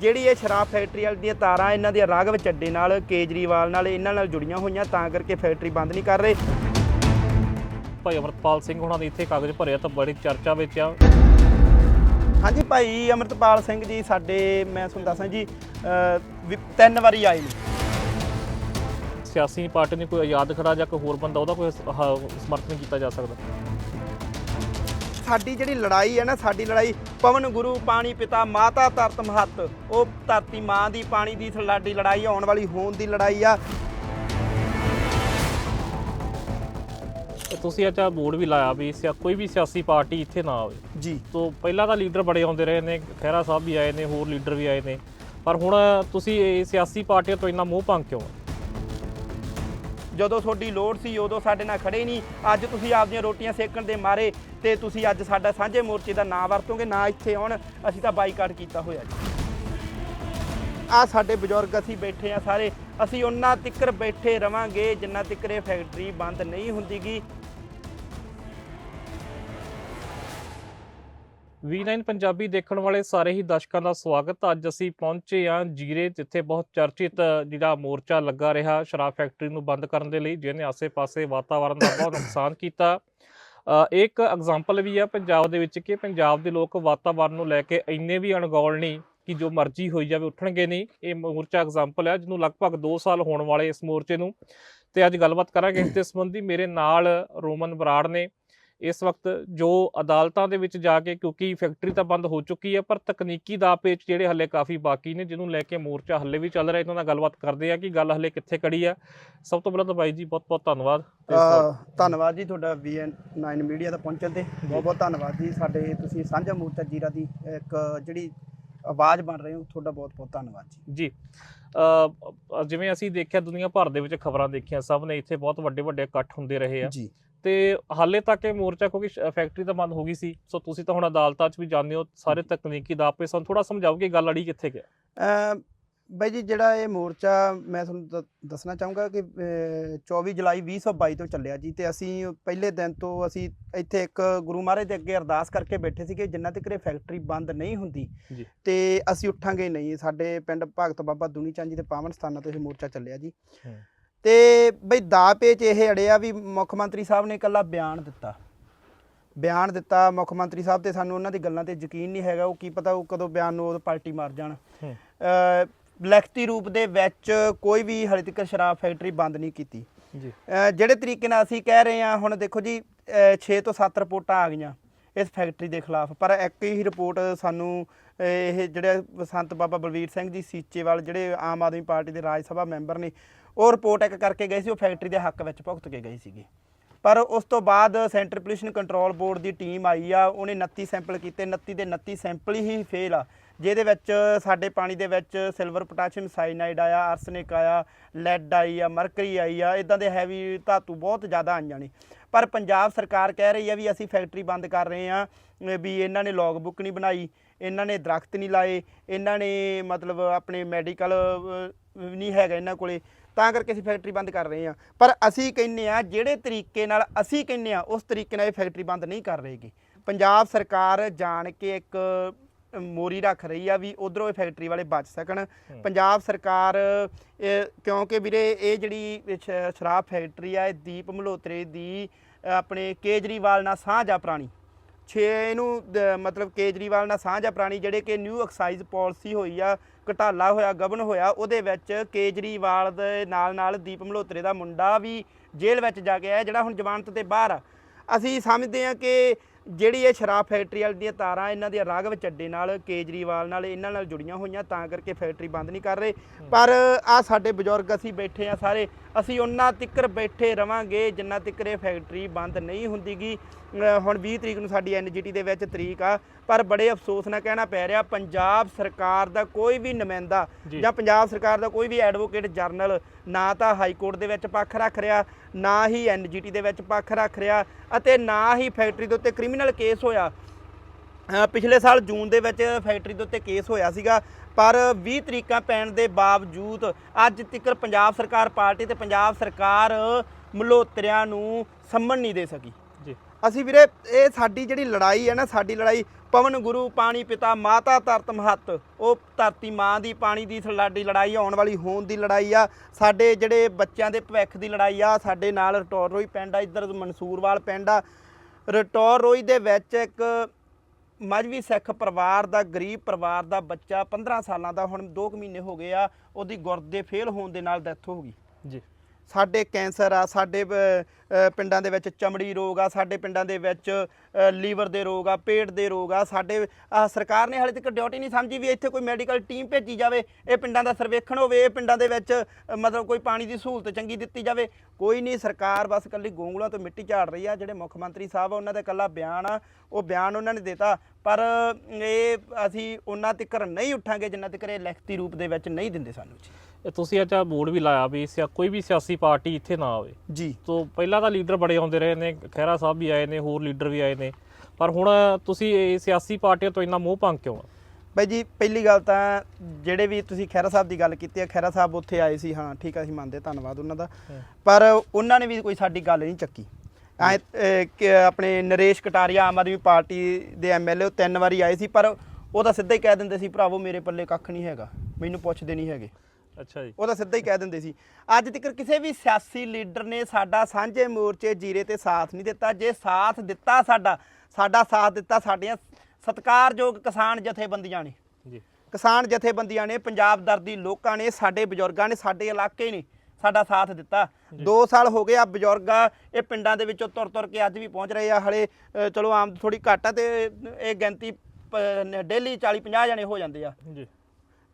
ਜਿਹੜੀ ਇਹ ਸ਼ਰਾਬ ਫੈਕਟਰੀ ਵਾਲੀ ਦੀਆਂ ਤਾਰਾਂ ਇਹਨਾਂ ਦੇ ਰਾਘਵ ਚੱਡੇ ਨਾਲ ਕੇਜਰੀਵਾਲ ਨਾਲ ਇਹਨਾਂ ਨਾਲ ਜੁੜੀਆਂ ਹੋਈਆਂ ਤਾਂ ਕਰਕੇ ਫੈਕਟਰੀ ਬੰਦ ਨਹੀਂ ਕਰ ਰਹੇ। ਭਾਈ ਅਮਰਤਪਾਲ ਸਿੰਘ ਹੁਣਾਂ ਨੇ ਇੱਥੇ ਕਾਗਜ਼ ਭਰਿਆ ਤਾਂ ਬੜੀ ਚਰਚਾ ਵਿੱਚ ਆ। ਹਾਂਜੀ ਭਾਈ ਅਮਰਤਪਾਲ ਸਿੰਘ ਜੀ ਸਾਡੇ ਮੈਂ ਤੁਹਾਨੂੰ ਦੱਸਾਂ ਜੀ ਤਿੰਨ ਵਾਰੀ ਆਏ ਨੇ। ਸਿਆਸੀ ਪਾਰਟੀ ਨੇ ਕੋਈ ਆਜ਼ਾਦ ਖੜਾ ਜਾਂ ਕੋਈ ਹੋਰ ਬੰਦਾ ਉਹਦਾ ਕੋਈ ਸਮਰਥਨ ਕੀਤਾ ਜਾ ਸਕਦਾ। ਸਾਡੀ ਜਿਹੜੀ ਲੜਾਈ ਹੈ ਨਾ ਸਾਡੀ ਲੜਾਈ ਪਵਨ ਗੁਰੂ ਪਾਣੀ ਪਿਤਾ ਮਾਤਾ ਧਰਤ ਮਹੱਤ ਉਹ ਧਰਤੀ ਮਾਂ ਦੀ ਪਾਣੀ ਦੀ ਸਾਡੀ ਲੜਾਈ ਆਉਣ ਵਾਲੀ ਹੋਣ ਦੀ ਲੜਾਈ ਆ। ਤੇ ਤੁਸੀਂ ਅੱਛਾ ਬੋਰਡ ਵੀ ਲਾਇਆ ਵੀ ਸਿਆ- ਕੋਈ ਵੀ ਸਿਆਸੀ ਪਾਰਟੀ ਇੱਥੇ ਨਾ ਆਵੇ। ਜੀ। ਤੋਂ ਪਹਿਲਾਂ ਤਾਂ ਲੀਡਰ ਬੜੇ ਆਉਂਦੇ ਰਹੇ ਨੇ ਖਹਿਰਾ ਸਾਹਿਬ ਵੀ ਆਏ ਨੇ ਹੋਰ ਲੀਡਰ ਵੀ ਆਏ ਨੇ। ਪਰ ਹੁਣ ਤੁਸੀਂ ਇਹ ਸਿਆਸੀ ਪਾਰਟੀਆਂ ਤੋਂ ਇੰਨਾ ਮੋਹ ਭੰਗ ਕਿਉਂ ਆ? ਜਦੋਂ ਤੁਹਾਡੀ ਲੋੜ ਸੀ ਉਦੋਂ ਸਾਡੇ ਨਾਲ ਖੜੇ ਨਹੀਂ। ਅੱਜ ਤੁਸੀਂ ਆਪਦੀਆਂ ਰੋਟੀਆਂ ਸੇਕਣ ਦੇ ਮਾਰੇ ਤੇ ਤੁਸੀਂ ਅੱਜ ਸਾਡਾ ਸਾਂਝੇ ਮੋਰਚੇ ਦਾ ਨਾਂ ਵਰਤੋਗੇ, ਨਾ ਇੱਥੇ ਆਉਣ। ਅਸੀਂ ਤਾਂ ਬਾਈਕਾਟ ਕੀਤਾ ਹੋਇਆ ਜੀ। ਆ ਸਾਡੇ ਬਜ਼ੁਰਗ ਅਸੀਂ ਬੈਠੇ ਆ ਸਾਰੇ। ਅਸੀਂ ਉਹਨਾਂ ਤਿੱਕਰ ਬੈਠੇ ਰਵਾਂਗੇ ਜਿੰਨਾ ਤਿੱਕਰ ਇਹ ਫੈਕਟਰੀ ਬੰਦ ਨਹੀਂ ਹੁੰਦੀਗੀ। V9 ਪੰਜਾਬੀ ਦੇਖਣ ਵਾਲੇ ਸਾਰੇ ਹੀ ਦਰਸ਼ਕਾਂ ਦਾ ਸਵਾਗਤ। ਅੱਜ ਅਸੀਂ ਪਹੁੰਚੇ ਹਾਂ ਜੀਰੇ, ਜਿੱਥੇ ਬਹੁਤ ਚਰਚਿਤ ਜਿਹੜਾ ਮੋਰਚਾ ਲੱਗਾ ਰਿਹਾ ਸ਼ਰਾਬ ਫੈਕਟਰੀ ਨੂੰ ਬੰਦ ਕਰਨ ਦੇ ਲਈ, ਜਿਹਨੇ ਆਸੇ-ਪਾਸੇ ਵਾਤਾਵਰਣ ਦਾ ਬਹੁਤ ਨੁਕਸਾਨ ਕੀਤਾ। ਇੱਕ ਐਗਜ਼ਾਮਪਲ ਵੀ ਆ ਪੰਜਾਬ ਦੇ ਵਿੱਚ ਕਿ ਪੰਜਾਬ ਦੇ ਲੋਕ ਵਾਤਾਵਰਣ ਨੂੰ ਲੈ ਕੇ ਇੰਨੇ ਵੀ ਅਣਗੌਲ ਨਹੀਂ ਕਿ ਜੋ ਮਰਜ਼ੀ ਹੋਈ ਜਾਵੇ, ਉੱਠਣਗੇ ਨਹੀਂ। ਇਹ ਮੋਰਚਾ ਐਗਜ਼ਾਮਪਲ ਹੈ ਜਿਹਨੂੰ ਲਗਭਗ 2 ਸਾਲ ਹੋਣ ਵਾਲੇ ਇਸ ਮੋਰਚੇ ਨੂੰ। ਤੇ ਅੱਜ ਗੱਲਬਾਤ ਕਰਾਂਗੇ ਇਸ ਦੇ ਸੰਬੰਧੀ। ਮੇਰੇ ਨਾਲ ਰੋਮਨ ਬਰਾੜ ਨੇ ਇਸ ਵਕਤ ਜੋ ਅਦਾਲਤਾਂ ਦੇ ਵਿੱਚ ਜਾ ਕੇ, ਕਿਉਂਕਿ ਫੈਕਟਰੀ ਤਾਂ ਬੰਦ ਹੋ ਚੁੱਕੀ ਹੈ, ਪਰ ਤਕਨੀਕੀ ਦਾ ਪੇਚ ਜਿਹੜੇ ਹੱਲੇ ਕਾਫੀ ਬਾਕੀ ਨੇ, ਜਿਹਨੂੰ ਲੈ ਕੇ ਮੋਰਚਾ ਹੱਲੇ ਵੀ ਚੱਲ ਰਿਹਾ, ਇਹਨਾਂ ਨਾਲ ਗੱਲਬਾਤ ਕਰਦੇ ਆ ਕਿ ਗੱਲ ਹੱਲੇ ਕਿੱਥੇ ਕੜੀ ਆ ਸਭ ਤੋਂ ਪਹਿਲਾਂ ਤਾਂ ਬਾਈ ਜੀ ਬਹੁਤ ਬਹੁਤ ਧੰਨਵਾਦ ਧੰਨਵਾਦ ਜੀ ਤੁਹਾਡਾ VN9 ਮੀਡੀਆ ਦਾ ਪਹੁੰਚਣ ਤੇ। ਬਹੁਤ ਬਹੁਤ ਧੰਨਵਾਦ ਜੀ, ਸਾਡੇ ਤੁਸੀਂ ਸਾਂਝਾ ਮੋਰਚਾ ਜੀਰਾ ਦੀ ਇੱਕ ਜਿਹੜੀ ਆਵਾਜ਼ ਬਣ ਰਹੇ ਹੋ ਤੁਹਾਡਾ ਬਹੁਤ ਬਹੁਤ ਧੰਨਵਾਦ ਜੀ। ਜੀ ਅ, ਜਿਵੇਂ ਅਸੀਂ ਦੇਖਿਆ ਦੁਨੀਆ ਭਰ ਦੇ ਵਿੱਚ ਖਬਰਾਂ ਦੇਖੀਆਂ ਸਭ ਨੇ ਇੱਥੇ ਬਹੁਤ ਵੱਡੇ ਵੱਡੇ ਇਕੱਠ ਹੁੰਦੇ ਰਹੇ ਆ। ਜੀ। ਤੇ ਹਾਲੇ ਤੱਕ ਇਹ ਮੋਰਚਾ ਕਿਉਂਕਿ ਫੈਕਟਰੀ ਤਾਂ ਬੰਦ ਹੋ ਗਈ ਸੀ ਸੋ ਤੁਸੀਂ ਤਾਂ ਹੁਣ ਅਦਾਲਤਾਂ 'ਚ ਵੀ ਜਾਂਦੇ ਹੋ ਸਾਰੇ ਤਕਨੀਕੀ ਦਾ ਆਪੇ ਸਾਨੂੰ ਥੋੜਾ ਸਮਝਾਓ ਕਿ ਗੱਲ ਅੜੀ ਕਿੱਥੇ ਗਿਆ? ਬਾਈ ਜੀ ਜਿਹੜਾ ਇਹ ਮੋਰਚਾ ਮੈਂ ਤੁਹਾਨੂੰ ਦੱਸਣਾ ਚਾਹੂੰਗਾ ਕਿ ਅਹ, 24 ਜੁਲਾਈ 2022 ਤੋਂ ਚੱਲਿਆ ਜੀ ਤੇ ਅਸੀਂ ਪਹਿਲੇ ਦਿਨ ਤੋਂ ਅਸੀਂ ਇੱਥੇ ਇੱਕ ਗੁਰੂ ਮਹਾਰਾਜ ਦੇ ਅੱਗੇ ਅਰਦਾਸ ਕਰਕੇ ਬੈਠੇ ਸੀ ਕਿ ਜਿੰਨਾ ਤੱਕ ਇਹ ਫੈਕਟਰੀ ਬੰਦ ਨਹੀਂ ਹੁੰਦੀ। ਤੇ ਅਸੀਂ ਉੱਠਾਂਗੇ ਨਹੀਂ। ਸਾਡੇ ਪਿੰਡ ਭਗਤ ਬਾਬਾ ਦੁਨੀ ਚੰਦ ਜੀ ਦੇ ਪਾਵਨ ਸਥਾਨਾਂ ਤੋਂ ਇਹ ਮੋਰਚਾ ਚੱਲਿਆ ਜੀ। ਤੇ ਬਈ ਦਾ ਪੇਚ ਇਹ ਅੜਿਆ ਵੀ ਮੁੱਖ ਮੰਤਰੀ ਸਾਹਿਬ ਨੇ ਇਕੱਲਾ ਬਿਆਨ ਦਿੱਤਾ। ਬਿਆਨ ਦਿੱਤਾ ਮੁੱਖ ਮੰਤਰੀ ਸਾਹਿਬ ਤੇ ਸਾਨੂੰ ਉਹਨਾਂ ਦੀ ਗੱਲਾਂ ਤੇ ਯਕੀਨ ਨਹੀਂ ਹੈਗਾ ਉਹ ਕੀ ਪਤਾ ਉਹ ਕਦੋਂ ਬਿਆਨ ਨੂੰ ਉਹ ਪਾਰਟੀ ਮਾਰ ਜਾਣ। ਲਿਖਤੀ ਰੂਪ ਦੇ ਵਿੱਚ ਕੋਈ ਵੀ ਹਾਲੇ ਤੱਕ ਸ਼ਰਾਬ ਫੈਕਟਰੀ ਬੰਦ ਨਹੀਂ ਕੀਤੀ। ਜੀ। ਜਿਹੜੇ ਤਰੀਕੇ ਨਾਲ ਅਸੀਂ ਕਹਿ ਰਹੇ ਹਾਂ ਹੁਣ ਦੇਖੋ ਜੀ 6 ਤੋਂ 7 ਰਿਪੋਰਟਾਂ ਆ ਗਈਆਂ ਇਸ ਫੈਕਟਰੀ ਦੇ ਖਿਲਾਫ। ਪਰ ਇੱਕ ਹੀ ਰਿਪੋਰਟ ਸਾਨੂੰ ਇਹ ਜਿਹੜੇ ਸੰਤ ਬਾਬਾ ਬਲਵੀਰ ਸਿੰਘ ਜੀ ਸੀਚੇਵਾਲ ਜਿਹੜੇ ਆਮ ਆਦਮੀ ਪਾਰਟੀ ਦੇ ਰਾਜ ਸਭਾ ਮੈਂਬਰ ਨੇ ਉਹ ਰਿਪੋਰਟ ਇੱਕ ਕਰਕੇ ਗਏ ਸੀ ਉਹ ਫੈਕਟਰੀ ਦੇ ਹੱਕ ਵਿੱਚ ਭੁਗਤ ਕੇ ਗਏ ਸੀਗੇ। ਪਰ ਉਸ ਤੋਂ ਬਾਅਦ ਸੈਂਟਰ ਪੋਲਿਊਸ਼ਨ ਕੰਟਰੋਲ ਬੋਰਡ ਦੀ ਟੀਮ ਆਈ ਆ ਉਹਨੇ 29 ਸੈਂਪਲ ਕੀਤੇ 29 ਦੇ 29 ਸੈਂਪਲ ਹੀ ਫੇਲ ਆ। ਜਿਹਦੇ ਵਿੱਚ ਸਾਡੇ ਪਾਣੀ ਦੇ ਵਿੱਚ ਸਿਲਵਰ ਪੋਟਾਸ਼ੀਅਮ ਸਾਈਨਾਈਡ ਆਇਆ ਆਰਸਨਿਕ ਆਇਆ ਲੈਡ ਆਈ ਆ ਮਰਕਰੀ ਆਈ ਆ ਇਦਾਂ ਦੇ ਹੈਵੀ ਧਾਤੂ ਬਹੁਤ ਜ਼ਿਆਦਾ ਆਈਆਂ ਨੇ। ਪਰ ਪੰਜਾਬ ਸਰਕਾਰ ਕਹਿ ਰਹੀ ਆ ਵੀ ਅਸੀਂ ਫੈਕਟਰੀ ਬੰਦ ਕਰ ਰਹੇ ਆ ਵੀ ਇਹਨਾਂ ਨੇ ਲੌਗ ਬੁੱਕ ਨਹੀਂ ਬਣਾਈ, ਇਹਨਾਂ ਨੇ ਦਰਖਤ ਨਹੀਂ ਲਾਏ, ਇਹਨਾਂ ਨੇ ਮਤਲਬ ਆਪਣੇ ਮੈਡੀਕਲ ਨਹੀਂ ਹੈਗਾ ਇਹਨਾਂ ਕੋਲੇ, ਤਾਂ ਕਰਕੇ ਅਸੀਂ ਫੈਕਟਰੀ ਬੰਦ ਕਰ ਰਹੇ ਆ। ਪਰ ਅਸੀਂ ਕਹਿੰਨੇ ਆ ਜਿਹੜੇ ਤਰੀਕੇ ਨਾਲ ਅਸੀਂ ਕਹਿੰਨੇ ਆ, ਉਸ ਤਰੀਕੇ ਨਾਲ ਇਹ ਫੈਕਟਰੀ ਬੰਦ ਨਹੀਂ ਕਰ ਰਹੇਗੀ। ਪੰਜਾਬ ਸਰਕਾਰ ਜਾਣ ਕੇ ਇੱਕ ਮੋਰੀ ਰੱਖ ਰਹੀ ਆ ਵੀ ਉਧਰੋਂ ਇਹ ਫੈਕਟਰੀ ਵਾਲੇ ਬਚ ਸਕਣ। ਪੰਜਾਬ ਸਰਕਾਰ ਕਿਉਂਕਿ ਵੀਰੇ ਇਹ ਜਿਹੜੀ ਸ਼ਰਾਬ ਫੈਕਟਰੀ ਆ ਇਹ ਦੀਪ ਮਲਹੋਤਰੇ ਦੀ ਆਪਣੇ ਕੇਜਰੀਵਾਲ ਨਾਲ ਸਾਂਝ ਪੁਰਾਣੀ। 6 ਇਹਨੂੰ ਮਤਲਬ ਕੇਜਰੀਵਾਲ ਨਾਲ ਸਾਂਝ ਪੁਰਾਣੀ ਜਿਹੜੇ ਕਿ ਨਿਊ ਐਕਸਾਈਜ਼ ਪਾਲਿਸੀ ਹੋਈ ਆ ਘਟਾਲਾ ਹੋਇਆ ਗਬਨ ਹੋਇਆ ਉਹਦੇ ਵਿੱਚ ਕੇਜਰੀਵਾਲ ਦੇ ਨਾਲ ਨਾਲ ਦੀਪ ਮਲਹੋਤਰੇ ਦਾ ਮੁੰਡਾ ਵੀ ਜੇਲ੍ਹ ਵਿੱਚ ਜਾ ਕੇ ਆਇਆ ਜਿਹੜਾ ਹੁਣ ਜ਼ਮਾਨਤ ਤੇ ਬਾਹਰ ਆ। ਅਸੀਂ ਸਮਝਦੇ ਹਾਂ ਕਿ ਜਿਹੜੀ ਇਹ ਸ਼ਰਾਬ ਫੈਕਟਰੀ ਵਾਲੀ ਦੀਆਂ ਤਾਰਾਂ ਇਹਨਾਂ ਦੀਆਂ ਰਾਘਵ ਚੱਡੇ ਨਾਲ, ਕੇਜਰੀਵਾਲ ਨਾਲ, ਇਹਨਾਂ ਨਾਲ ਜੁੜੀਆਂ ਹੋਈਆਂ, ਤਾਂ ਕਰਕੇ ਫੈਕਟਰੀ ਬੰਦ ਨਹੀਂ ਕਰ ਰਹੇ। ਪਰ ਆ ਸਾਡੇ ਬਜ਼ੁਰਗ ਅਸੀਂ ਬੈਠੇ ਆ ਸਾਰੇ ਅਸੀਂ ਉਹਨਾਂ ਤਿੱਕਰ ਬੈਠੇ ਰਵਾਂਗੇ ਜਿੰਨਾ ਤਿੱਕਰ ਇਹ ਫੈਕਟਰੀ ਬੰਦ ਨਹੀਂ ਹੁੰਦੀਗੀ ਹੁਣ 20 ਤਰੀਕ ਨੂੰ ਸਾਡੀ ਐਨਜੀਟੀ ਦੇ ਵਿੱਚ ਤਰੀਕ ਆ ਪਰ ਬੜੇ ਅਫਸੋਸ ਨਾਲ ਕਹਿਣਾ ਪੈ ਰਿਹਾ ਪੰਜਾਬ ਸਰਕਾਰ ਦਾ ਕੋਈ ਵੀ ਨੁਮਾਇੰਦਾ ਜੀ। ਪੰਜਾਬ ਸਰਕਾਰ ਦਾ ਕੋਈ ਵੀ ਐਡਵੋਕੇਟ ਜਰਨਲ ਨਾ ਤਾਂ ਹਾਈ ਕੋਰਟ ਦੇ ਵਿੱਚ ਪੱਖ ਰੱਖ ਰਿਹਾ ਨਾ ਹੀ ਐਨਜੀਟੀ ਦੇ ਵਿੱਚ ਪੱਖ ਰੱਖ ਰਿਹਾ ਅਤੇ ਨਾ ਹੀ ਫੈਕਟਰੀ ਦੇ ਉੱਤੇ ਕ੍ਰਿਮੀਨਲ ਕੇਸ ਹੋਇਆ ਪਿਛਲੇ ਸਾਲ ਜੂਨ ਦੇ ਵਿੱਚ ਫੈਕਟਰੀ ਦੇ ਉੱਤੇ ਕੇਸ ਹੋਇਆ ਸੀਗਾ ਪਰ 20 ਤਰੀਕਾਂ ਪੈਣ ਦੇ ਬਾਵਜੂਦ ਅੱਜ ਤੱਕ ਪੰਜਾਬ ਸਰਕਾਰ ਪਾਰਟੀ ਤੇ ਪੰਜਾਬ ਸਰਕਾਰ ਮਲਹੋਤਰਿਆਂ ਨੂੰ ਸੰਮਨ ਨਹੀਂ ਦੇ ਸਕੀ। ਜੀ। ਅਸੀਂ ਵੀਰੇ ਇਹ ਸਾਡੀ ਜਿਹੜੀ ਲੜਾਈ ਹੈ ਨਾ ਸਾਡੀ ਲੜਾਈ ਪਵਨ ਗੁਰੂ ਪਾਣੀ ਪਿਤਾ ਮਾਤਾ ਧਰਤ ਮਹੱਤ ਉਹ ਧਰਤੀ ਮਾਂ ਦੀ ਪਾਣੀ ਦੀ ਸਾਡੀ ਲੜਾਈ ਆਉਣ ਵਾਲੀ ਹੋਣ ਦੀ ਲੜਾਈ ਆ। ਸਾਡੇ ਜਿਹੜੇ ਬੱਚਿਆਂ ਦੇ ਭਵਿੱਖ ਦੀ ਲੜਾਈ ਆ ਸਾਡੇ ਨਾਲ ਰਟੌਰ ਰੋਈ ਪਿੰਡ ਆ ਇੱਧਰ ਮਨਸੂਰਵਾਲ ਪਿੰਡ ਆ। ਰਟੌਰ ਰੋਈ ਦੇ ਵਿੱਚ ਇੱਕ ਮਜਵੀ ਸਿੱਖ ਪਰਿਵਾਰ ਦਾ, ਗਰੀਬ ਪਰਿਵਾਰ ਦਾ ਬੱਚਾ 15 ਸਾਲਾਂ ਦਾ, ਹੁਣ 2 ਮਹੀਨੇ ਹੋ ਗਏ ਆ, ਉਹਦੀ ਗੁਰਦੇ ਫੇਲ ਹੋਣ ਦੇ ਨਾਲ ਡੈਥ ਹੋ ਗਈ। ਜੀ। ਸਾਡੇ ਕੈਂਸਰ ਆ, ਸਾਡੇ ਪਿੰਡਾਂ ਦੇ ਵਿੱਚ ਚਮੜੀ ਰੋਗ ਆ, ਸਾਡੇ ਪਿੰਡਾਂ ਦੇ ਵਿੱਚ ਲੀਵਰ ਦੇ ਰੋਗ ਆ, ਪੇਟ ਦੇ ਰੋਗ ਆ, ਸਾਡੇ ਸਰਕਾਰ ਨੇ ਹਾਲੇ ਤੱਕ ਡਿਊਟੀ ਨਹੀਂ ਸਮਝੀ ਵੀ ਇੱਥੇ ਕੋਈ ਮੈਡੀਕਲ ਟੀਮ ਭੇਜੀ ਜਾਵੇ, ਇਹ ਪਿੰਡਾਂ ਦਾ ਸਰਵੇਖਣ ਹੋਵੇ, ਇਹ ਪਿੰਡਾਂ ਦੇ ਵਿੱਚ ਮਤਲਬ ਕੋਈ ਪਾਣੀ ਦੀ ਸਹੂਲਤ ਚੰਗੀ ਦਿੱਤੀ ਜਾਵੇ। ਕੋਈ ਨਹੀਂ, ਸਰਕਾਰ ਬਸ ਕੱਲੀ ਗੋਂਗਲਾਂ ਤੋਂ ਮਿੱਟੀ ਝਾੜ ਰਹੀ ਆ, ਜਿਹੜੇ ਮੁੱਖ ਮੰਤਰੀ ਸਾਹਿਬ ਆ, ਉਹਨਾਂ ਦਾ ਕੱਲਾ ਬਿਆਨ ਆ, ਉਹ ਬਿਆਨ ਉਹਨਾਂ ਨੇ ਦਿੱਤਾ। ਪਰ ਇਹ ਅਸੀਂ ਉਹਨਾਂ ਤੱਕ ਨਹੀਂ ਉੱਠਾਂਗੇ ਜਿੰਨਾ ਤੱਕ ਇਹ ਲਿਖਤੀ ਰੂਪ ਦੇ ਵਿੱਚ ਨਹੀਂ ਦਿੰਦੇ ਸਾਨੂੰ ਜੀ। ਇਹ ਤੁਸੀਂ ਅੱਜ ਬੋਰਡ ਵੀ ਲਾਇਆ ਵੀ ਸਿਆ ਕੋਈ ਵੀ ਸਿਆਸੀ ਪਾਰਟੀ ਇੱਥੇ ਨਾ ਆਵੇ। ਜੀ। ਤੋਂ ਪਹਿਲਾਂ ਤਾਂ ਲੀਡਰ ਬੜੇ ਆਉਂਦੇ ਰਹੇ ਨੇ ਖਹਿਰਾ ਸਾਹਿਬ ਵੀ ਆਏ ਨੇ ਹੋਰ ਲੀਡਰ ਵੀ ਆਏ ਨੇ। ਪਰ ਹੁਣ ਤੁਸੀਂ ਇਹ ਸਿਆਸੀ ਪਾਰਟੀਆਂ ਤੋਂ ਇੰਨਾ ਮੋਹ ਭੰਗ ਕਿਉਂ ਆ? ਬਾਈ ਜੀ ਪਹਿਲੀ ਗੱਲ ਤਾਂ ਜਿਹੜੇ ਵੀ ਤੁਸੀਂ ਖੈਰਾ ਸਾਹਿਬ ਦੀ ਗੱਲ ਕੀਤੀ ਹੈ ਖੈਰਾ ਸਾਹਿਬ ਉੱਥੇ ਆਏ ਸੀ ਹਾਂ ਠੀਕ ਆ ਅਸੀਂ ਮੰਨਦੇ ਧੰਨਵਾਦ ਉਹਨਾਂ ਦਾ। ਪਰ ਉਹਨਾਂ ਨੇ ਵੀ ਕੋਈ ਸਾਡੀ ਗੱਲ ਨਹੀਂ ਚੱਕੀ। ਆਪਣੇ ਨਰੇਸ਼ ਕਟਾਰੀਆ ਆਮ ਆਦਮੀ ਪਾਰਟੀ ਦੇ ਐਮਐਲਏ ਉਹ ਤਿੰਨ ਵਾਰੀ ਆਏ ਸੀ ਪਰ ਉਹ ਤਾਂ ਸਿੱਧਾ ਹੀ ਕਹਿ ਦਿੰਦੇ ਸੀ ਭਰਾਵੋ ਮੇਰੇ ਪੱਲੇ ਕੱਖ ਨਹੀਂ ਹੈਗਾ ਮੈਨੂੰ ਪੁੱਛਦੇ ਨਹੀਂ ਹੈਗੇ। ਅੱਛਾ ਜੀ। ਉਹ ਤਾਂ ਸਿੱਧਾ ਹੀ ਕਹਿ ਦਿੰਦੇ ਸੀ। ਅੱਜ ਤੱਕ ਕਿਸੇ ਵੀ ਸਿਆਸੀ ਲੀਡਰ ਨੇ ਸਾਡਾ ਸਾਂਝੇ ਮੋਰਚੇ ਜੀਰੇ ਤੇ ਸਾਥ ਨਹੀਂ ਦਿੱਤਾ। ਜੇ ਸਾਥ ਦਿੱਤਾ ਸਾਡਾ ਸਾਡਾ ਸਾਥ ਦਿੱਤਾ ਸਾਡੀਆਂ ਸਤਿਕਾਰਯੋਗ ਕਿਸਾਨ ਜਥੇਬੰਦੀਆਂ ਨੇ। ਜੀ। ਕਿਸਾਨ ਜਥੇਬੰਦੀਆਂ ਨੇ ਪੰਜਾਬ ਦਰਦੀ ਲੋਕਾਂ ਨੇ ਸਾਡੇ ਬਜ਼ੁਰਗਾਂ ਨੇ ਸਾਡੇ ਇਲਾਕੇ ਨੇ ਸਾਡਾ ਸਾਥ ਦਿੱਤਾ। 2 ਸਾਲ ਹੋ ਗਏ ਆ ਬਜ਼ੁਰਗ ਇਹ ਪਿੰਡਾਂ ਦੇ ਵਿੱਚੋਂ ਤੁਰ ਤੁਰ ਕੇ ਅੱਜ ਵੀ ਪਹੁੰਚ ਰਹੇ ਆ। ਹਲੇ ਚਲੋ ਆਮ ਥੋੜੀ ਘੱਟ ਆ ਤੇ ਇਹ ਗਿਣਤੀ ਡੇਲੀ 40 50 ਜਣੇ ਹੋ ਜਾਂਦੇ ਆ। ਜੀ।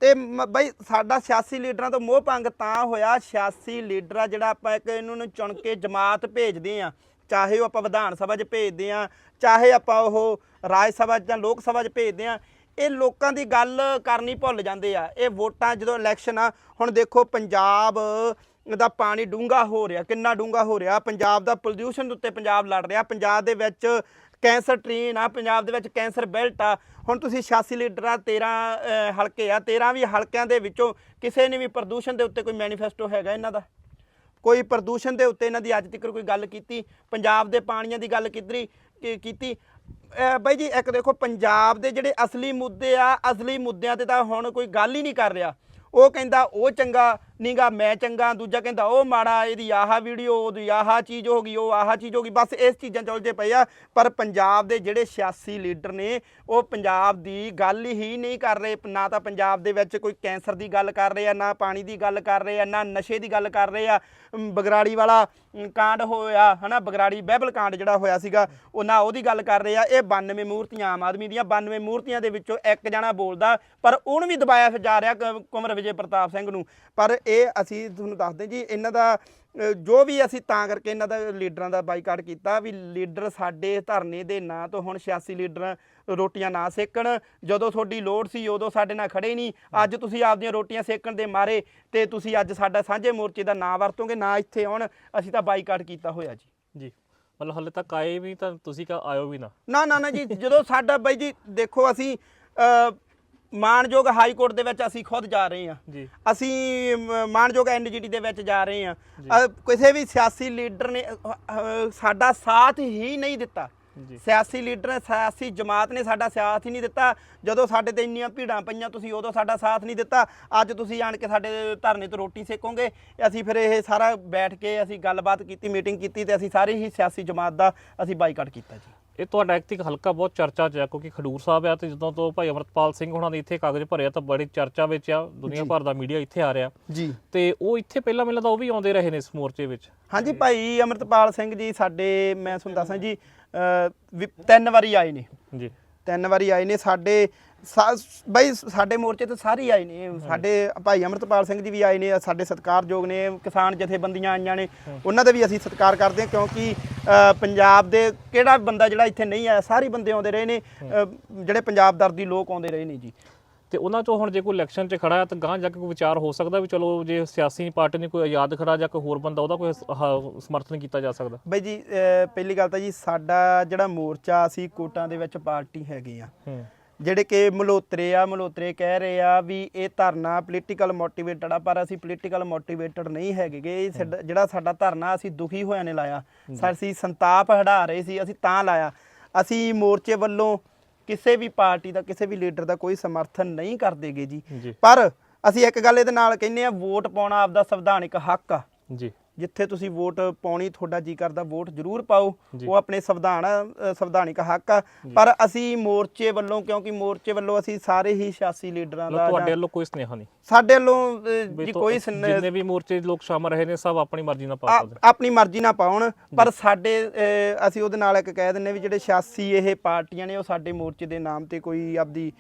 ਤੇ ਮ- ਬਈ ਸਾਡਾ ਸਿਆਸੀ ਲੀਡਰਾਂ ਤੋਂ ਮੋਹ ਭੰਗ ਤਾਂ ਹੋਇਆ, ਸਿਆਸੀ ਲੀਡਰ ਆ ਜਿਹੜਾ ਆਪਾਂ ਇੱਕ ਇਹਨੂੰ ਨੂੰ ਚੁਣ ਕੇ ਜਮਾਤ ਭੇਜਦੇ ਆ। ਚਾਹੇ ਉਹ ਆਪਾਂ ਵਿਧਾਨ ਸਭਾ 'ਚ ਭੇਜਦੇ ਆ, ਚਾਹੇ ਆਪਾਂ ਉਹ ਰਾਜ ਸਭਾ 'ਚ ਜਾਂ ਲੋਕ ਸਭਾ 'ਚ ਭੇਜਦੇ ਆ, ਇਹ ਲੋਕਾਂ ਦੀ ਗੱਲ ਕਰਨੀ ਭੁੱਲ ਜਾਂਦੇ ਆ। ਇਹ ਵੋਟਾਂ ਜਦੋਂ ਇਲੈਕਸ਼ਨ ਆ, ਹੁਣ ਦੇਖੋ ਪੰਜਾਬ ਦਾ ਪਾਣੀ ਡੂੰਘਾ ਹੋ ਰਿਹਾ, ਕਿੰਨਾ ਡੂੰਘਾ ਹੋ ਰਿਹਾ। ਪੰਜਾਬ ਦਾ ਪੋਲਿਊਸ਼ਨ ਉੱਤੇ ਪੰਜਾਬ ਲੜ ਰਿਹਾ। ਪੰਜਾਬ ਦੇ ਵਿੱਚ ਕੈਂਸਰ ਟ੍ਰੇਨ ਆ, ਪੰਜਾਬ ਦੇ ਵਿੱਚ ਕੈਂਸਰ ਬੈਲਟ ਆ। ਹੁਣ ਤੁਸੀਂ 86 ਲੀਡਰ ਆ 13 ਹਲਕੇ ਆ। 13 ਵੀ ਹਲਕਿਆਂ ਦੇ ਵਿੱਚੋਂ ਕਿਸੇ ਨੇ ਵੀ ਪ੍ਰਦੂਸ਼ਣ ਦੇ ਉੱਤੇ ਕੋਈ ਮੈਨੀਫੈਸਟੋ ਹੈਗਾ ਇਹਨਾਂ ਦਾ? ਕੋਈ ਪ੍ਰਦੂਸ਼ਣ ਦੇ ਉੱਤੇ ਇਹਨਾਂ ਦੀ ਅੱਜ ਤੱਕ ਕੋਈ ਗੱਲ ਕੀਤੀ? ਪੰਜਾਬ ਦੇ ਪਾਣੀਆਂ ਦੀ ਗੱਲ ਕੀਤੀ? ਕੀਤੀ ਬਾਈ ਜੀ, ਇੱਕ ਦੇਖੋ, ਪੰਜਾਬ ਦੇ ਜਿਹੜੇ ਅਸਲੀ ਮੁੱਦੇ ਆ, ਅਸਲੀ ਮੁੱਦਿਆਂ ਤੇ ਤਾਂ ਹੁਣ ਕੋਈ ਗੱਲ ਹੀ ਨਹੀਂ ਕਰ ਰਿਹਾ। ਉਹ ਕਹਿੰਦਾ ਉਹ ਚੰਗਾ ਨੀਗਾ ਮੈਂ ਚੰਗਾ, ਦੂਜਾ ਕਹਿੰਦਾ ਉਹ ਮਾੜਾ, ਇਹਦੀ ਆਹ ਵੀਡੀਓ ਉਹਦੀ ਆਹ ਚੀਜ਼ ਹੋ ਗਈ, ਉਹ ਆਹ ਚੀਜ਼ ਹੋ ਗਈ। ਬਸ ਇਸ ਚੀਜ਼ਾਂ ਚੱਲਦੇ ਪਏ ਆ। ਪਰ ਪੰਜਾਬ ਦੇ ਜਿਹੜੇ ਸਿਆਸੀ ਲੀਡਰ ਨੇ, ਉਹ ਪੰਜਾਬ ਦੀ ਗੱਲ ਹੀ ਨਹੀਂ ਕਰ ਰਹੇ। ਨਾ ਤਾਂ ਪੰਜਾਬ ਦੇ ਵਿੱਚ ਕੋਈ ਕੈਂਸਰ ਦੀ ਗੱਲ ਕਰ ਰਹੇ ਆ, ਨਾ ਪਾਣੀ ਦੀ ਗੱਲ ਕਰ ਰਹੇ ਆ, ਨਾ ਨਸ਼ੇ ਦੀ ਗੱਲ ਕਰ ਰਹੇ ਆ। ਬਗਰਾੜੀ ਵਾਲਾ ਕਾਂਡ ਹੋਇਆ, ਹਨਾ, ਬਗਰਾੜੀ ਬਹਿਬਲ ਕਾਂਡ ਜਿਹੜਾ ਹੋਇਆ ਸੀਗਾ, ਉਹ ਨਾ ਉਹਦੀ ਗੱਲ ਕਰ ਰਹੇ ਆ। ਇਹ 92 ਮੂਰਤੀਆਂ ਆਮ ਆਦਮੀ ਦੀਆਂ 92 ਮੂਰਤੀਆਂ ਦੇ ਵਿੱਚੋਂ ਇੱਕ ਜਣਾ ਬੋਲਦਾ, ਪਰ ਉਹਨੂੰ ਵੀ ਦਬਾਇਆ ਜਾ ਰਿਹਾ ਕ- ਕੁੰਵਰ ਵਿਜੇ ਪ੍ਰਤਾਪ ਸਿੰਘ ਨੂੰ। ਪਰ ਇਹ ਅਸੀਂ ਤੁਹਾਨੂੰ ਦੱਸਦੇ ਜੀ ਇਹਨਾਂ ਦਾ ਜੋ ਵੀ ਅਸੀਂ ਤਾਂ ਕਰਕੇ ਇਹਨਾਂ ਦਾ ਲੀਡਰਾਂ ਦਾ ਬਾਈਕਾਟ ਕੀਤਾ ਵੀ ਲੀਡਰ ਸਾਡੇ ਧਰਨੇ ਦੇ ਨਾਂ ਤੋਂ ਹੁਣ 86 ਲੀਡਰ ਰੋਟੀਆਂ ਨਾ ਸੇਕਣ। ਜਦੋਂ ਤੁਹਾਡੀ ਲੋੜ ਸੀ ਉਦੋਂ ਸਾਡੇ ਨਾਲ ਖੜੇ ਨਹੀਂ। ਅੱਜ ਤੁਸੀਂ ਆਪਦੀਆਂ ਰੋਟੀਆਂ ਸੇਕਣ ਦੇ ਮਾਰੇ ਤੇ ਤੁਸੀਂ ਅੱਜ ਸਾਡਾ ਸਾਂਝੇ ਮੋਰਚੇ ਦਾ ਨਾਂ ਵਰਤੋਗੇ ਨਾ ਇੱਥੇ ਆਉਣ। ਅਸੀਂ ਤਾਂ ਬਾਈਕਾਟ ਕੀਤਾ ਹੋਇਆ ਜੀ। ਜੀ। ਮਤਲਬ ਹਲੇ ਤੱਕ ਆਏ ਵੀ ਤਾਂ ਤੁਸੀਂ ਕਾ ਆਇਓ ਵੀ ਨਾ। ਨਾ ਨਾ ਜੀ ਜਦੋਂ ਸਾਡਾ ਬਾਈ ਜੀ ਦੇਖੋ ਅਸੀਂ ਅ, ਮਾਣਯੋਗ ਹਾਈ ਕੋਰਟ ਦੇ ਵਿੱਚ ਅਸੀਂ ਖੁਦ ਜਾ ਰਹੇ ਹਾਂ। ਜੀ। ਅਸੀਂ ਮ- ਮਾਣਯੋਗ ਐਨਜੀਟੀ ਦੇ ਵਿੱਚ ਜਾ ਰਹੇ ਹਾਂ। ਕਿਸੇ ਵੀ ਸਿਆਸੀ ਲੀਡਰ ਨੇ ਸਾਡਾ ਸਾਥ ਹੀ ਨਹੀਂ ਦਿੱਤਾ। ਸਿਆਸੀ ਲੀਡਰ ਨੇ ਸਿਆਸੀ ਜਮਾਤ ਨੇ ਸਾਡਾ ਸਾਥ ਹੀ ਨਹੀਂ ਦਿੱਤਾ। ਜਦੋਂ ਸਾਡੇ ਤੇ ਇੰਨੀਆਂ ਭੀੜਾਂ ਪਈਆਂ ਤੁਸੀਂ ਉਦੋਂ ਸਾਡਾ ਸਾਥ ਨਹੀਂ ਦਿੱਤਾ। ਅੱਜ ਤੁਸੀਂ ਆਣ ਕੇ ਸਾਡੇ ਧਰਨੇ ਤੋਂ ਰੋਟੀ ਸੇਕੋਗੇ। ਅਸੀਂ ਫਿਰ ਇਹ ਸਾਰਾ ਬੈਠ ਕੇ ਅਸੀਂ ਗੱਲਬਾਤ ਕੀਤੀ ਮੀਟਿੰਗ ਕੀਤੀ ਤੇ ਅਸੀਂ ਸਾਰੇ ਹੀ ਸਿਆਸੀ ਜਮਾਤ ਦਾ ਅਸੀਂ ਬਾਈਕਾਟ ਕੀਤਾ ਜੀ। ਇਹ ਤੁਹਾਡਾ ਐਕਟਿਕ ਹਲਕਾ ਬਹੁਤ ਚਰਚਾ 'ਚ ਆ ਕਿਉਂਕਿ ਖਡੂਰ ਸਾਹਿਬ ਆ ਤੇ ਜਦੋਂ ਤੋਂ ਭਾਈ ਅਮਰਤਪਾਲ ਸਿੰਘ ਹੁਣਾਂ ਨੇ ਇੱਥੇ ਕਾਗਜ਼ ਭਰਿਆ ਤਾਂ ਬੜੀ ਚਰਚਾ ਵਿੱਚ ਆ ਦੁਨੀਆ ਭਰ ਦਾ ਮੀਡੀਆ ਇੱਥੇ ਆ ਰਿਹਾ। ਜੀ। ਤੇ ਉਹ ਇੱਥੇ ਪਹਿਲਾਂ ਮੈਨੂੰ ਲੱਗਦਾ ਉਹ ਵੀ ਆਉਂਦੇ ਰਹੇ ਨੇ ਇਸ ਮੋਰਚੇ ਵਿੱਚ। ਹਾਂਜੀ ਭਾਈ ਅਮਰਤਪਾਲ ਸਿੰਘ ਜੀ ਸਾਡੇ ਮੈਂ ਤੁਹਾਨੂੰ ਦੱਸਾਂ ਜੀ ਤਿੰਨ ਵਾਰੀ ਆਏ ਨੇ। ਜੀ। ਤਿੰਨ ਵਾਰੀ ਆਏ ਨੇ ਸਾਡੇ ਬਈ ਸਾਡੇ ਮੋਰਚੇ ਤੇ ਸਾਰੇ ਹੀ ਆਏ ਨੇ। ਸਾਡੇ ਭਾਈ ਅਮਰਤਪਾਲ ਸਿੰਘ ਜੀ ਵੀ ਆਏ ਨੇ ਸਾਡੇ ਸਤਿਕਾਰਯੋਗ ਨੇ ਕਿਸਾਨ ਜਥੇਬੰਦੀਆਂ ਆਈਆਂ ਨੇ। ਉਹਨਾਂ ਦਾ ਵੀ ਅਸੀਂ ਸਤਿਕਾਰ ਕਰਦੇ ਹਾਂ ਕਿਉਂਕਿ ਪੰਜਾਬ ਦੇ ਕਿਹੜਾ ਬੰਦਾ ਜਿਹੜਾ ਇੱਥੇ ਨਹੀਂ ਆਇਆ ਸਾਰੇ ਬੰਦੇ ਆਉਂਦੇ ਰਹੇ ਨੇ। ਜਿਹੜੇ ਪੰਜਾਬ ਦਰਦੀ ਲੋਕ ਆਉਂਦੇ ਰਹੇ ਨੇ ਜੀ। ਤੇ ਉਹਨਾਂ ਚੋਂ ਹੁਣ ਜੇ ਕੋਈ ਇਲੈਕਸ਼ਨ 'ਚ ਖੜਾ ਹੈ ਤਾਂ ਗਾਂ ਜਾ ਕੇ ਕੋਈ ਵਿਚਾਰ ਹੋ ਸਕਦਾ ਵੀ ਚਲੋ ਜੇ ਸਿਆਸੀ ਪਾਰਟੀ ਨੇ ਕੋਈ ਆਜ਼ਾਦ ਖੜਾ ਜਾਂ ਕੋਈ ਹੋਰ ਬੰਦਾ ਉਹਦਾ ਕੋਈ ਸਮਰਥਨ ਕੀਤਾ ਜਾ ਸਕਦਾ? ਬਈ ਜੀ ਪਹਿਲੀ ਗੱਲ ਤਾਂ ਜੀ ਸਾਡਾ ਜਿਹੜਾ ਮੋਰਚਾ ਅਸੀਂ ਕੋਟਾਂ ਦੇ ਵਿੱਚ ਪਾਰਟੀ ਹੈਗੇ ਆ ਹੂੰ। ਜਿਹੜੇ ਕਿ ਮਲੋਤਰੇ ਆ ਮਲੋਤਰੇ ਕਹਿ ਰਹੇ ਆ ਵੀ ਇਹ ਧਰਨਾ ਪੋਲੀਟੀਕਲ ਮੋਟੀਵੇਟਡ ਆ ਪਰ ਅਸੀਂ ਪੋਲੀਟੀਕਲ ਮੋਟੀਵੇਟਡ ਨਹੀਂ ਹੈਗੇਗੇ ਇਹ ਜਿਹੜਾ ਸਾਡਾ ਧਰਨਾ ਅਸੀਂ ਦੁਖੀ ਹੋਇਆਂ ਨੇ ਲਾਇਆ। ਅਸੀਂ ਸੰਤਾਪ ਹੜਾ ਰਹੇ ਸੀ ਅਸੀਂ ਤਾਂ ਲਾਇਆ। ਅਸੀਂ ਮੋਰਚੇ ਵੱਲੋਂ ਕਿਸੇ ਵੀ ਪਾਰਟੀ ਦਾ ਕਿਸੇ ਵੀ ਲੀਡਰ ਦਾ ਕੋਈ ਸਮਰਥਨ ਨਹੀਂ ਕਰਦੇਗੇ ਜੀ। ਪਰ ਅਸੀਂ ਇੱਕ ਗੱਲ ਇਹਦੇ ਨਾਲ ਕਹਿੰਦੇ ਆ ਵੋਟ ਪਾਉਣਾ ਆਪਦਾ ਸੰਵਿਧਾਨਿਕ ਹੱਕ ਆ। ਜੀ। ਜਿੱਥੇ ਤੁਸੀਂ ਵੋਟ ਪਾਉਣੀ ਤੁਹਾਡਾ ਜੀ ਕਰਦਾ ਵੋਟ ਜ਼ਰੂਰ ਪਾਓ। ਉਹ ਆਪਣੇ ਸੰਵਿਧਾਨ ਸੰਵਿਧਾਨਿਕ ਹੱਕ ਆ। ਪਰ ਅਸੀਂ ਮੋਰਚੇ ਵੱਲੋਂ ਕਿਉਂਕਿ ਮੋਰਚੇ ਵੱਲੋਂ ਅਸੀਂ ਸਾਰੇ ਹੀ ਸਿਆਸੀ ਲੀਡਰਾਂ ਦਾ ਤੁਹਾਡੇ ਵੱਲੋਂ ਕੋਈ ਸਨੇਹਾ ਨਹੀਂ? ਸਾਡੇ ਵੱਲੋਂ ਜੀ ਕੋਈ ਜਿੰਨੇ ਵੀ ਮੋਰਚੇ ਲੋਕ ਸ਼ਾਮਲ ਰਹੇ ਨੇ ਸਭ ਆਪਣੀ ਮਰਜ਼ੀ ਨਾਲ ਪਾ ਸਕਦੇ। ਆਪਣੀ ਮਰਜ਼ੀ ਨਾਲ ਪਾਉਣ ਪਰ ਸਾਡੇ ਅਸੀਂ ਉਹਦੇ ਨਾਲ ਇੱਕ ਕਹਿ ਦਿੰਨੇ ਵੀ ਜਿਹੜੇ 86 ਇਹ ਪਾਰਟੀਆਂ ਨੇ ਉਹ ਸਾਡੇ ਮੋਰਚੇ ਦੇ ਨਾਮ ਤੇ ਕੋਈ ਆਪਦੀ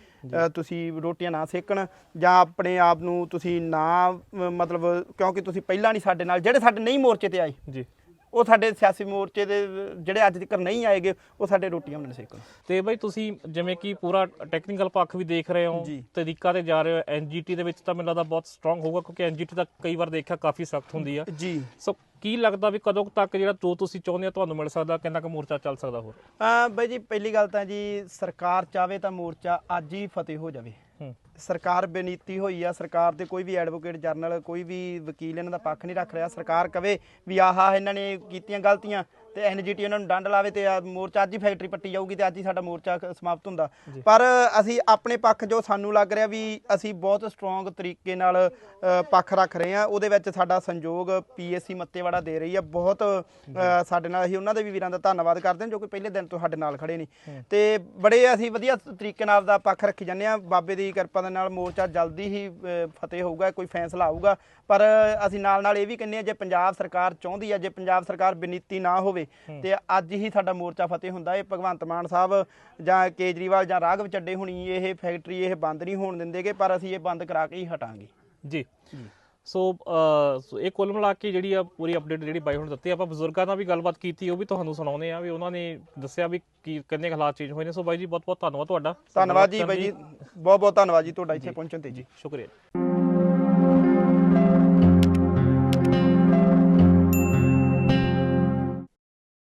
ਤੁਸੀਂ ਰੋਟੀਆਂ ਨਾ ਸੇਕਣ ਜਾਂ ਆਪਣੇ ਆਪ ਨੂੰ ਤੁਸੀਂ ਨਾ ਮਤਲਬ ਕਿਉਂਕਿ ਤੁਸੀਂ ਪਹਿਲਾਂ ਨਹੀਂ ਸਾਡੇ ਨਾਲ ਜਿਹੜੇ ਸਾਡੇ ਨਹੀਂ ਮੋਰਚੇ ਤੇ ਆਏ। ਜੀ। ਉਹ ਸਾਡੇ ਸਿਆਸੀ ਮੋਰਚੇ ਦੇ ਜਿਹੜੇ ਅੱਜ ਤੱਕ ਨਹੀਂ ਆਏਗੇ ਉਹ ਸਾਡੇ ਰੋਟੀਆਂ ਬਣਨ ਸੇਕਣ ਤੇ ਬਈ ਤੁਸੀਂ ਜਿਵੇਂ ਕਿ ਪੂਰਾ ਟੈਕਨੀਕਲ ਪੱਖ ਵੀ ਦੇਖ ਰਹੇ ਹੋ। ਤਰੀਕਾ ਤੇ ਜਾ ਰਹੇ ਹੋ ਐਨਜੀਟੀ ਦੇ ਵਿੱਚ ਤਾਂ ਮੈਨੂੰ ਲੱਗਦਾ ਬਹੁਤ ਸਟਰੋਂਗ ਹੋਊਗਾ ਕਿਉਂਕਿ ਐਨਜੀਟੀ ਤਾਂ ਕਈ ਵਾਰ ਦੇਖਿਆ ਕਾਫੀ ਸਖਤ ਹੁੰਦੀ ਆ। ਜੀ। ਸੋ ਕੀ ਲੱਗਦਾ ਵੀ ਕਦੋਂ ਤੱਕ ਜਿਹੜਾ ਜੋ ਤੁਸੀਂ ਚਾਹੁੰਦੇ ਹੋ ਤੁਹਾਨੂੰ ਮਿਲ ਸਕਦਾ ਕਿੰਨਾ ਕੁ ਮੋਰਚਾ ਚੱਲ ਸਕਦਾ ਹੋਰ? ਆ ਬਾਈ ਜੀ ਪਹਿਲੀ ਗੱਲ ਤਾਂ ਜੀ ਸਰਕਾਰ ਚਾਵੇ ਤਾਂ ਮੋਰਚਾ ਅੱਜ ਹੀ ਫਤਿਹ ਹੋ ਜਾਵੇ। ਸਰਕਾਰ ਬੇਨੀਤੀ ਹੋਈ ਆ, ਸਰਕਾਰ ਦੇ ਕੋਈ ਵੀ ਐਡਵੋਕੇਟ ਜਰਨਲ ਕੋਈ ਵੀ ਵਕੀਲ ਇਹਨਾਂ ਦਾ ਪੱਖ ਨਹੀਂ ਰੱਖ ਰਿਹਾ, ਸਰਕਾਰ ਕਵੇ ਵੀ ਆਹਾ, ਇਹਨਾਂ ਨੇ ਕੀਤੀਆਂ ਗਲਤੀਆਂ। ਤੇ ਐਨਜੀਟੀ ਉਹਨਾਂ ਨੂੰ ਡੰਡ ਲਾਵੇ ਤੇ ਆਹ ਮੋਰਚਾ ਅੱਜ ਹੀ ਫੈਕਟਰੀ ਪੱਟੀ ਜਾਊਗੀ ਤੇ ਅੱਜ ਹੀ ਸਾਡਾ ਮੋਰਚਾ ਖ- ਸਮਾਪਤ ਹੁੰਦਾ। ਪਰ ਅਸੀਂ ਆਪਣੇ ਪੱਖ ਜੋ ਸਾਨੂੰ ਲੱਗ ਰਿਹਾ ਵੀ ਅਸੀਂ ਬਹੁਤ ਸਟਰੋਂਗ ਤਰੀਕੇ ਨਾਲ ਅ, ਪੱਖ ਰੱਖ ਰਹੇ ਆ ਉਹਦੇ ਵਿੱਚ ਸਾਡਾ ਸੰਯੋਗ ਪੀਐਸਸੀ ਮੱਤੇਵਾੜਾ ਦੇ ਰਹੀ ਆ। ਬਹੁਤ ਅ, ਸਾਡੇ ਨਾਲ ਅਸੀਂ ਉਹਨਾਂ ਦੇ ਵੀ ਵੀਰਾਂ ਦਾ ਧੰਨਵਾਦ ਕਰਦੇ ਹਾਂ ਜੋ ਕਿ ਪਹਿਲੇ ਦਿਨ ਤੋਂ ਸਾਡੇ ਨਾਲ ਖੜੇ ਨੇ। ਤੇ ਬੜੇ ਅਸੀਂ ਵਧੀਆ ਤਰੀਕੇ ਨਾਲ ਦਾ ਪੱਖ ਰੱਖੀ ਜਾਂਦੇ ਆ ਬਾਬੇ ਦੀ ਕਿਰਪਾ ਦੇ ਨਾਲ ਮੋਰਚਾ ਜਲਦੀ ਹੀ ਅ, ਫਤਿਹ ਹੋਊਗਾ ਕੋਈ ਫੈਸਲਾ ਆਊਗਾ। ਪਰ ਅਸੀਂ ਨਾਲ ਨਾਲ ਇਹ ਵੀ ਕਹਿੰਦੇ ਆ ਜੇ ਪੰਜਾਬ ਸਰਕਾਰ ਚਾਹੁੰਦੀ ਆ ਜੇ ਪੰਜਾਬ ਸਰਕਾਰ ਬੇਨੀਤੀ ਨਾ ਹੋਵੇ ਤੇ ਅੱਜ ਹੀ ਸਾਡਾ ਮੋਰਚਾ ਫਤਿਹ ਹੁੰਦਾ। ਇਹ ਭਗਵੰਤ ਮਾਨ ਸਾਹਿਬ ਜਾਂ ਕੇਜਰੀਵਾਲ ਜਾਂ ਰਾਘਵ ਚੱਡੇ ਹੁਣੀ ਇਹ ਫੈਕਟਰੀ ਇਹ ਬੰਦ ਨਹੀਂ ਹੋਣ ਦਿੰਦੇਗੇ ਪਰ ਅਸੀਂ ਇਹ ਬੰਦ ਕਰਾ ਕੇ ਹੀ ਹਟਾਂਗੇ। ਜੀ। ਸੋ ਇਹ ਕੁੱਲ ਮਿਲਾ ਕੇ ਜਿਹੜੀ ਆ ਪੂਰੀ ਅਪਡੇਟ ਜਿਹੜੀ ਬਾਈ ਹੁਣ ਦਿੱਤੀ ਆਪਾਂ ਬਜ਼ੁਰਗਾਂ ਨਾਲ ਵੀ ਗੱਲਬਾਤ ਕੀਤੀ ਉਹ ਵੀ ਤੁਹਾਨੂੰ ਸੁਣਾਉਨੇ ਆ ਵੀ ਉਹਨਾਂ ਨੇ ਦੱਸਿਆ ਵੀ ਕੀ ਕਿੰਨੇ ਹਾਲਾਤ ਚੇਂਜ ਹੋਏ ਨੇ। ਸੋ ਬਾਈ ਜੀ ਬਹੁਤ ਬਹੁਤ ਧੰਨਵਾਦ ਤੁਹਾਡਾ। ਧੰਨਵਾਦ ਜੀ ਬਾਈ ਜੀ। ਬਹੁਤ ਬਹੁਤ ਧੰਨਵਾਦ ਜੀ ਤੁਹਾਡਾ ਇੱਥੇ ਪਹੁੰਚਣ ਤੇ ਜੀ ਸ਼ੁਕਰੀਆ।